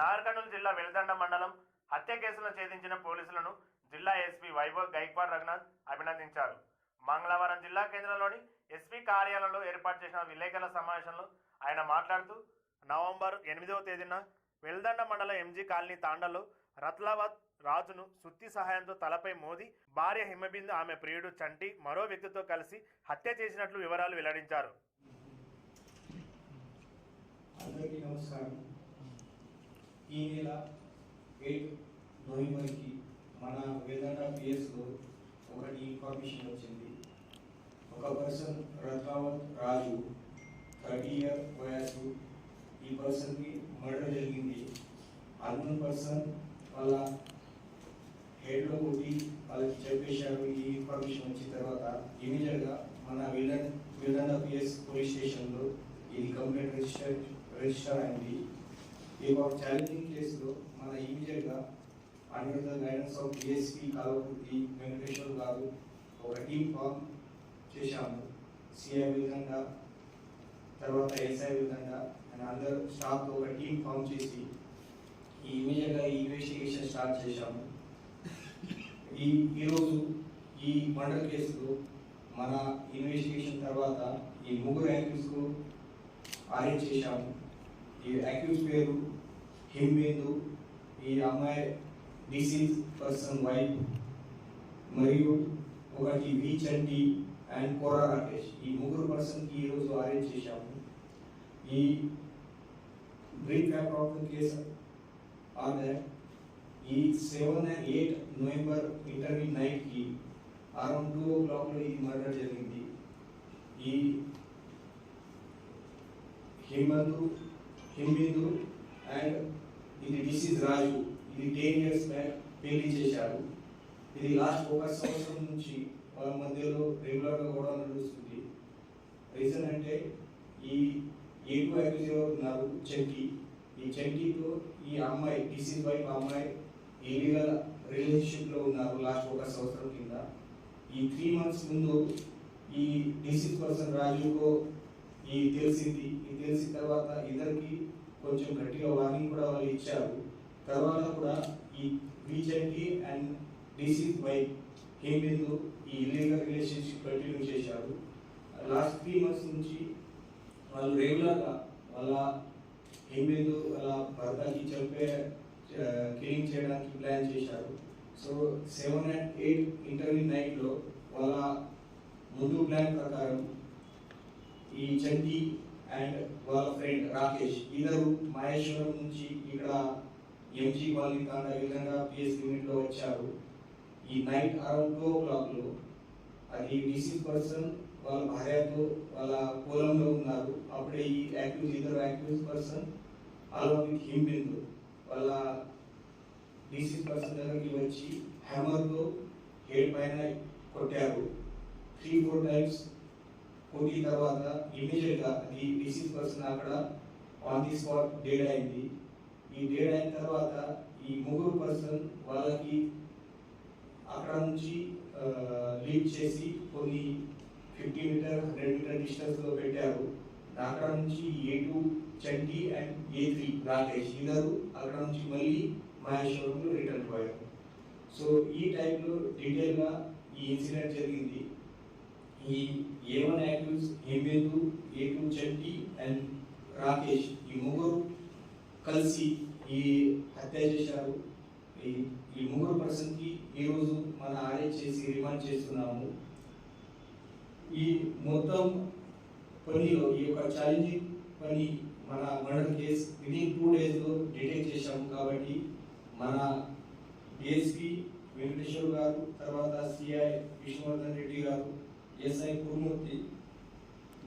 నాగర్కర్నూలు జిల్లా వెలిదండ మండలం హత్య కేసులను ఛేదించిన పోలీసులను జిల్లా ఎస్పీ వైభవ్ గైక్వాడ్ రఘునాథ్ అభినందించారు. మంగళవారం జిల్లా కేంద్రంలోని ఎస్పీ కార్యాలయంలో ఏర్పాటు చేసిన విలేకరుల సమావేశంలో ఆయన మాట్లాడుతూ నవంబర్ ఎనిమిదవ తేదీన వెల్దండ మండలం ఎంజీ కాలనీ తాండలో రత్లావత్ రాజును సుత్తి సహాయంతో తలపై మోది భార్య హిమబిందు ఆమె ప్రియుడు చంటి మరో వ్యక్తితో కలిసి హత్య చేసినట్లు వివరాలు వెల్లడించారు. అందరికీ నమస్కారం. ఈ నెల ఎయిట్ నవంబర్కి మన వేదాంత పిఎస్లో ఒకటి ఇన్ఫర్మేషన్ వచ్చింది. ఒక person Ratnavath Raju thirty year వయసు ఈ పర్సన్కి మర్డర్ జరిగింది. అన్నోన్ పర్సన్ వాళ్ళ హెడ్లో కొట్టి వాళ్ళకి చెప్పేశారు ఈ ఇన్ఫర్మేషన్ వచ్చిన తర్వాత. ఇమీడియట్గా మన విలన్ విలన్ పిఎస్ పోలీస్ స్టేషన్లో ఇది కంప్లైంట్ రిజిస్టర్ రిజిస్టర్ అయింది. ఈ ఒక ఛాలెంజింగ్ కేసులో మన ఇమీడియట్గా under the guidance of DSP Kalakurthi Venkateshwar garu ఒక టీం ఫామ్ చేశాము. సిఐ విధంగా తర్వాత ఎస్ఐ విధంగా అండ్ అందరు స్టాఫ్ ఒక టీం ఫామ్ చేసి ఈ ఇమీడియట్గా ఈ ఇన్వెస్టిగేషన్ స్టార్ట్ చేశాము. ఈ ఈరోజు ఈ మర్డర్ కేసులో మన ఇన్వెస్టిగేషన్ తర్వాత ఈ ముగ్గురు యాక్యూస్కు అరెస్ట్ చేశాము. ఈ అక్యూజ్ పేరు హింబేందు ఈ అమ్మాయి డిసీజ్ పర్సన్ వైఫ్ మరియు ఒకటి వి చంటి అండ్ కోరా రాకేష్. ఈ ముగ్గురు పర్సన్కి ఈరోజు అరేంజ్ చేశాము. ఈ brief wrap problem case are ఈ seven and eight November interview నైట్కి అరౌండ్ టూ ఓ క్లాక్లో ఈ మర్డర్ జరిగింది. ఈ హిమందు హింబిందు అండ్ ఇది డిసీజ్ రాజు. ఇది టెన్ ఇయర్స్ బ్యాక్ పెళ్ళి చేశారు ఇది లాస్ట్ ఒక సంవత్సరం నుంచి వాళ్ళ మధ్యలో రెగ్యులర్గా కూడా నడుస్తుంది. రీజన్ అంటే ఈ ఏ టూ అక్యూజ్ ఉన్నారు చంకీ ఈ చంకీతో ఈ అమ్మాయి డిసీజ్ వైఫ్ అమ్మాయి ఇల్లీగల్ రిలేషన్షిప్లో ఉన్నారు లాస్ట్ ఒక సంవత్సరం కింద. ఈ త్రీ మంత్స్ ముందు ఈ డిసీజ్ పర్సన్ రాజుకో ఈ తెలిసింది. ఈ తెలిసిన తర్వాత ఇద్దరికి కొంచెం గట్టిగా వార్నింగ్ కూడా వాళ్ళు ఇచ్చారు. తర్వాత కూడా ఈ BJP and DC Y Hemindu ఈ ఇల్లీగల్ రిలేషన్షిప్ కంటిన్యూ చేశారు. లాస్ట్ త్రీ మంత్స్ నుంచి వాళ్ళు రెగ్యులర్గా వాళ్ళ హేమిందు వాళ్ళ భర్తకి చంపే క్లీన్ చేయడానికి ప్లాన్ చేశారు. So seven and eight interview నైట్లో వాళ్ళ ముందు ప్లాన్ ప్రకారం ఈ చంటి అండ్ వాళ్ళ ఫ్రెండ్ రాకేష్. ఇద్దరు మహేశ్వరం నుంచి ఇక్కడ ఎంజీ వాళ్ళని తాండా విధంగా పిఎస్ యూనిట్లో వచ్చారు. ఈ నైట్ అరౌండ్ టూ ఓ క్లాక్లో అది డీసీ పర్సన్ వాళ్ళ భార్యతో వాళ్ళ పొలంలో ఉన్నారు. అప్పుడే ఈ యాక్యూజ్ ఇద్దరు యాక్యూజ్ పర్సన్ అలా విత్ హింబిందు వాళ్ళ డిసీజ్ పర్సన్ దగ్గరికి వచ్చి హ్యామర్తో హెడ్ పైన కొట్టారు. త్రీ ఫోర్ టైమ్స్ కొట్టిన తర్వాత ఇమీడియట్గా ఈ డిసీజ్ పర్సన్ అక్కడ ఆన్ ది స్పాట్ డేడ్ అయింది. ఈ డేడ్ అయిన తర్వాత ఈ ముగ్గురు పర్సన్ వాళ్ళకి అక్కడ నుంచి లీడ్ చేసి కొన్ని ఫిఫ్టీ మీటర్ హండ్రెడ్ మీటర్ డిస్టెన్స్లో పెట్టారు. అక్కడ నుంచి A two Chanti and A three Rakesh ఇద్దరు అక్కడ నుంచి మళ్ళీ మహేశ్వరంలో రిటర్న్ పోయారు. సో ఈ టైంలో డీటెయిల్గా ఈ ఇన్సిడెంట్ జరిగింది. ఈ A one accused Hemendu A two Chanti and Rakesh ఈ ముగ్గురు కలిసి ఈ హత్య చేశారు. ఈ ఈ ముగ్గురు పర్సన్కి ఈరోజు మన అరెస్ట్ చేసి రిమాండ్ చేస్తున్నాము. ఈ మొత్తం పనిలో ఈ యొక్క ఛాలెంజింగ్ పని మన మర్డర్ కేసు విదిన్ టూ డేస్లో డిటెక్ట్ చేశాము కాబట్టి మన డిఎస్పి వెంకటేశ్వర్ గారు తర్వాత సిఐ విష్ణువర్ధన్ రెడ్డి గారు ఎస్ఐ గురుమూర్తి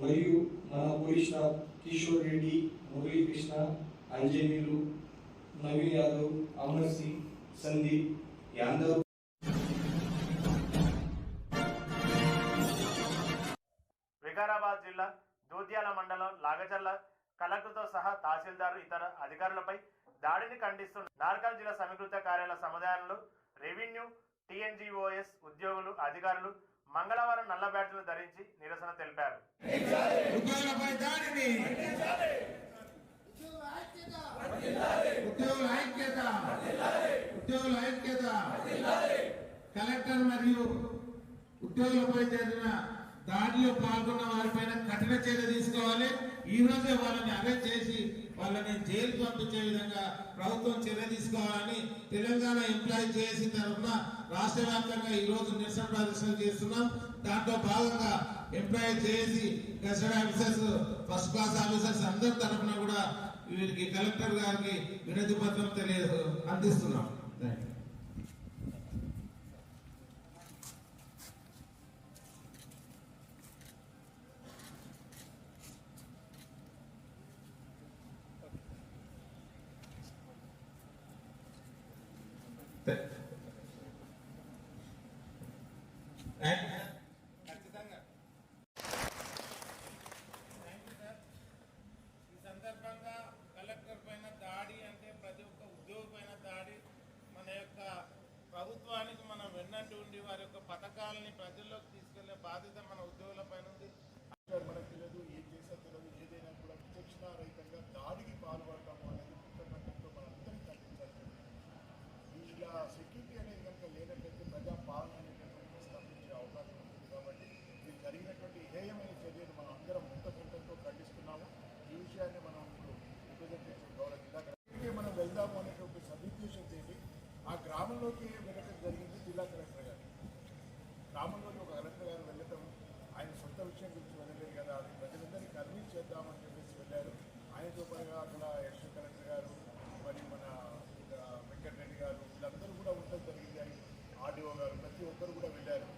మరియు మన పోలీస్ స్టాఫ్ కిషోర్ రెడ్డి మురళీకృష్ణ అంజనీలు నవీన్ యాదవ్ అమర్ సింగ్ సందీప్ యాదవ్ వికారాబాద్ జిల్లా దూద్యాల మండలం లాగచర్ల కలెక్టర్తో సహా తహసీల్దారు ఇతర అధికారులపై దాడిని ఖండిస్తున్న నార్కల్ జిల్లా సమీకృత కార్యాలయ సముదాయంలో రెవెన్యూ టీఎన్జిఓఎస్ ఉద్యోగులు అధికారులు మంగళవారం నల్ల బ్యాడ్జీలు ధరించి నిరసన తెలిపారు. కలెక్టర్ మరియు ఉద్యోగులపై జరిగిన దాడిలో పాల్గొన్న వారిపైన కఠిన చర్య తీసుకోవాలి. ఈ రోజే వాళ్ళని అరెస్ట్ చేసి వాళ్ళని జైలు పంపించే విధంగా ప్రభుత్వం చర్య తీసుకోవాలని తెలంగాణ ఎంప్లాయీ చేసి తరఫున రాష్ట్ర వ్యాప్తంగా ఈ రోజు నిరసన ప్రదర్శన చేస్తున్నాం. దాంట్లో భాగంగా ఎంప్లాయీ చేసి custody officers first class officers అందరి తరఫున కూడా వీరికి కలెక్టర్ గారికి వినతి పత్రం తెలియ అందిస్తున్నాం థ్యాంక్ యూ ఖచ్చితంగా ఈ సందర్భంగా కలెక్టర్ పైన దాడి అంటే ప్రతి ఒక్క ఉద్యోగి పైన దాడి మన యొక్క ప్రభుత్వానికి మనం వెన్నట్టు ఉండి వారి యొక్క పథకాలని ప్రజల్లోకి తీసుకెళ్ళే బాధ్యత మన ఉద్యోగుల పైన ఉంది. మనకు తెలియదు ఏం చేసా తెలియదు. ఏదైనా కూడా విచక్షణారహితంగా దాడికి పాల్పడటం అనేది పుట్టకంటంతో మనందరికీ కనిపించాలి ఇలా సెక్యూరిటీ అనేది కనుక లేనట్లయితే ప్రజా పాలన అనేటటువంటి స్తంభించే అవకాశం ఉంటుంది కాబట్టి ఇది జరిగినటువంటి హేయమైన చర్యను మనం అందరం ముక్త కంఠంతో ఖండిస్తున్నాము ఈ విషయాన్ని మనం ఇప్పుడు రిప్రజెంటేషన్ గౌరవ జిల్లా కలెక్టర్కి మనం వెళ్దాము అనేటువంటి సదుద్దేశంతో ఆ గ్రామంలోకి వెళ్ళటం జరిగింది జిల్లా కలెక్టర్ గారు గ్రామంలోకి ఒక కలెక్టర్ గారు వెళ్ళటం ఆయన సొంత విషయం గురించి వెళ్ళలేదు కదా అది ప్రజలందరినీ కన్విన్స్ చేద్దామని చెప్పేసి వెళ్ళారు ఆయనతో పాటుగా అక్కడ ఎడిషనల్ కలెక్టర్ గారు మరి మన ఇక వెంకటరెడ్డి గారు వీళ్ళందరూ కూడా ఉండడం జరిగింది ఆర్డీఓ ప్రతి ఒక్కరు కూడా వెళ్ళారు.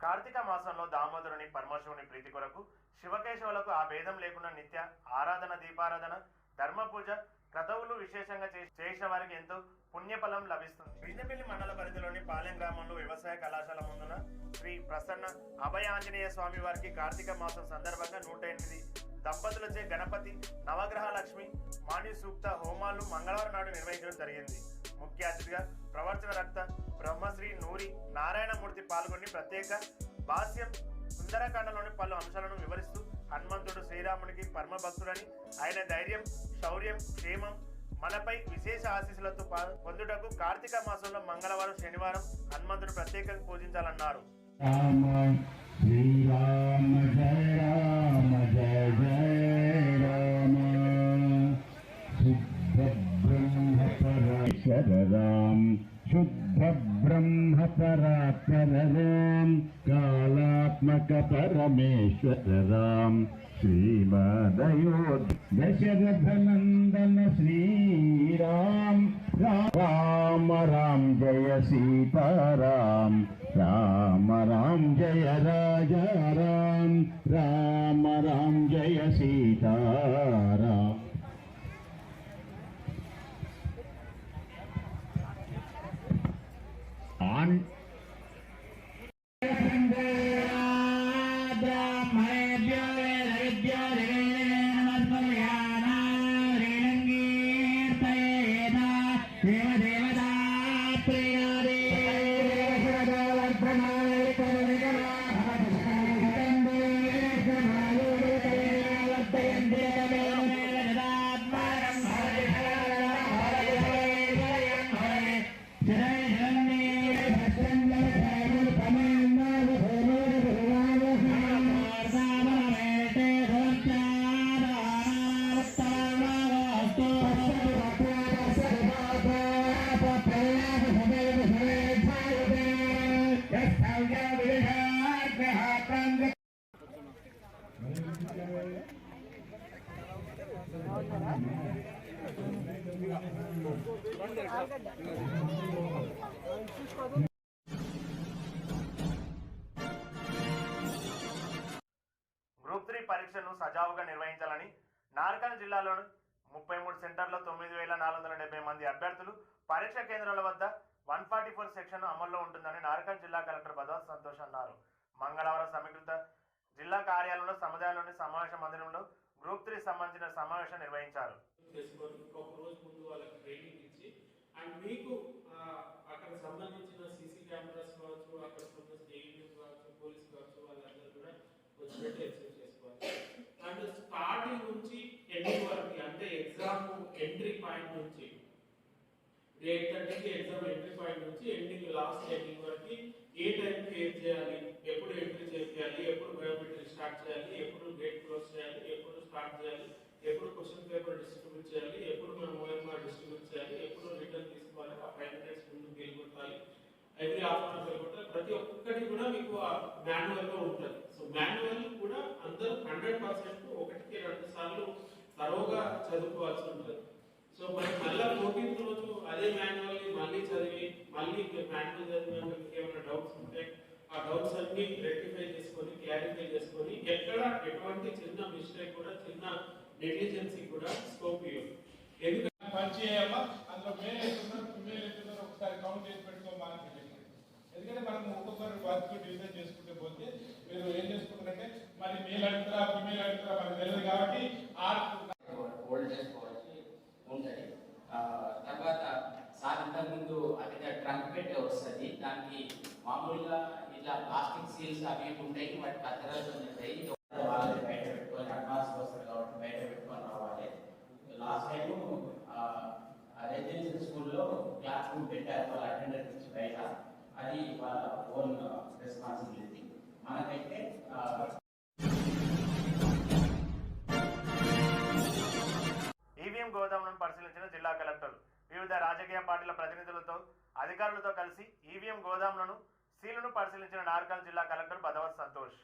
కార్తీక మాసంలో దామోదరుని పరమశివుని ప్రీతి కొరకు శివకేశవులకు ఆ భేదం లేకుండా నిత్య ఆరాధన దీపారాధన ధర్మ పూజ క్రతవులు విశేషంగా చే- చేసిన వారికి ఎంతో పుణ్యఫలం లభిస్తుంది. బిందెపల్లి మండల పరిధిలోని పాలెం గ్రామంలో వ్యవసాయ కళాశాల ముందున శ్రీ ప్రసన్న అభయ ఆంజనేయ స్వామి వారికి కార్తీక మాసం సందర్భంగా నూట ఎనిమిది దంపతులచే గణపతి నవగ్రహ లక్ష్మి మాన్య సూక్త హోమాలు మంగళవారం నాడు నిర్వహించడం జరిగింది. ముఖ్య అతిథిగా ప్రవర్తన రక్త బ్రహ్మశ్రీ నూరి నారాయణమూర్తి పాల్గొని ప్రత్యేక భాష్యం సుందరకాండలోని పలు అంశాలను వివరిస్తూ హనుమంతుడు శ్రీరామునికి పరమ భక్తుడని ఆయన ధైర్యం శౌర్యం క్షేమం మనపై విశేష ఆశీస్సులతో పా- పొందుటకు కార్తీక మాసంలో మంగళవారం శనివారం హనుమంతుడు ప్రత్యేకంగా పూజించాలన్నారు. శ్రీరామ జయ రామ జయ పరాశర రామ శుద్ధ బ్రహ్మ పరాత్పర రామ కాళాత్మక పరమేశ్వర రామ శ్రీమదయో దశరథ నందన శ్రీరామ్ రామ రామ జయ సీతారాం రామ రామ పరీక్షలను పరీక్షను సజావుగా నిర్వహించాలని నార్కల్ జిల్లాలోని ముప్పై మూడు సెంటర్లో తొమ్మిది వేల నాలుగు వందల డెబ్బై మంది అభ్యర్థులు పరీక్ష కేంద్రాల వద్ద వన్ ఫార్టీ ఫోర్ సెక్షన్ అమల్లో ఉంటుందని నార్కల్ జిల్లా కలెక్టర్ బదవాస్ సంతోష్ అన్నారు. మంగళవారం సమీకృత జిల్లా కార్యాలయంలో సముదాయంలోని సమావేశ మందిరంలో గ్రూప్ త్రీ సంబంధించిన సమావేశం నిర్వహించారు. అండ్ మీకు అక్కడ సంబంధించిన సీసీ కెమెరాస్ కావచ్చు అక్కడ కావచ్చు పోలీస్ కావచ్చు వాళ్ళందరూ కూడా వచ్చినట్టు ఎక్స్పెక్ట్ వరకు అంటే ఎగ్జామ్ ఎంట్రీ పాయింట్ నుంచి డేట్ థర్టీకి ఎగ్జామ్ ఎంట్రీ పాయింట్ నుంచి ఎండింగ్ లాస్ట్ ఎండింగ్ వరకు ఏ టైంకి ఏం చేయాలి ఎప్పుడు ఎంట్రీ చేయాలి ఎప్పుడు బయోమెట్రిక్ స్టార్ట్ చేయాలి ఎప్పుడు గేట్ క్లోజ్ చేయాలి ఎప్పుడు స్టార్ట్ చేయాలి ఎప్పుడు క్వశ్చన్ పేపర్ డిస్ట్రిబ్యూట్ చేయాలి ఎప్పుడు మనం ఓఎంఆర్ డిస్ట్రిబ్యూట్ చేయాలి ఎప్పుడు రిటర్న్ తీసుకోవాలి ఆ ఫైవ్ మినిట్స్ ముందు వెళ్ళిపోతాయి ఎవ్రీ ఆఫ్టర్ వెళ్ళిపోతాయి ప్రతి ఒక్కటి కూడా మీకు మాన్యువల్గా ఉంటుంది. సో మాన్యువల్ కూడా అందరూ హండ్రెడ్ పర్సెంట్ ఒకటికి రెండు సార్లు తరోగా చదువుకోవాల్సి ఉంటుంది. సో మరి మళ్ళీ ఫోర్టీన్త్ రోజు అదే మాన్యువల్ని మళ్ళీ చదివి మళ్ళీ మాన్యువల్ చదివిన ఏమైనా డౌట్స్ ఉంటే ఆ డౌట్స్ అన్ని రెక్టిఫై చేసుకొని క్లారిఫై చేసుకొని ఎక్కడ ఎటువంటి చిన్న మిస్టేక్ కూడా చిన్న నెగ్లిజెన్సీ కూడా స్కోప్ ఇవ్వదు. ఎందుకంటే పని చేయాలా అందులో మేల్ ఎత్తున్నారు ఫిమేల్ ఎత్తున్నారు ఒకసారి కౌంట్ చేసి పెట్టుకోమని ఎందుకంటే మనం ఒక్కొక్కరు వర్క్ డిజైన్ చేసుకుంటే పోతే మీరు ఏం చేసుకుంటారంటే మరి మేల్ అడుగుతారా ఫిమేల్ అడుగుతారా మరి తెలియదు కాబట్టి ఓల్డ్ హోల్డ్ ఉంటుంది. తర్వాత సార్ ఇంతకుముందు అక్కడ ట్రంక్ పెట్టే వస్తుంది. దానికి మామూలుగా ఇట్లా ప్లాస్టిక్ సీల్స్ అవి ఉంటాయి. వాటి కత్తెరలు ఉంటాయి. వాళ్ళని బయట పెట్టుకొని అడ్వాన్స్ వస్తారు కాబట్టి బయట పెట్టుకొని రావాలి. లాస్ట్ టైం రెసిడెన్షియల్ స్కూల్లో క్లాస్ రూమ్ పెట్టారు. వాళ్ళ అటెండర్ నుంచి బయట. అది వాళ్ళ ఓన్ రెస్పాన్సిబిలిటీ. మనకైతే అధికారులతో కలిసి ఈవీఎం గోదాములను సీలును పరిశీలించిన నార్కల్ జిల్లా కలెక్టర్ బదవత్ సంతోష్.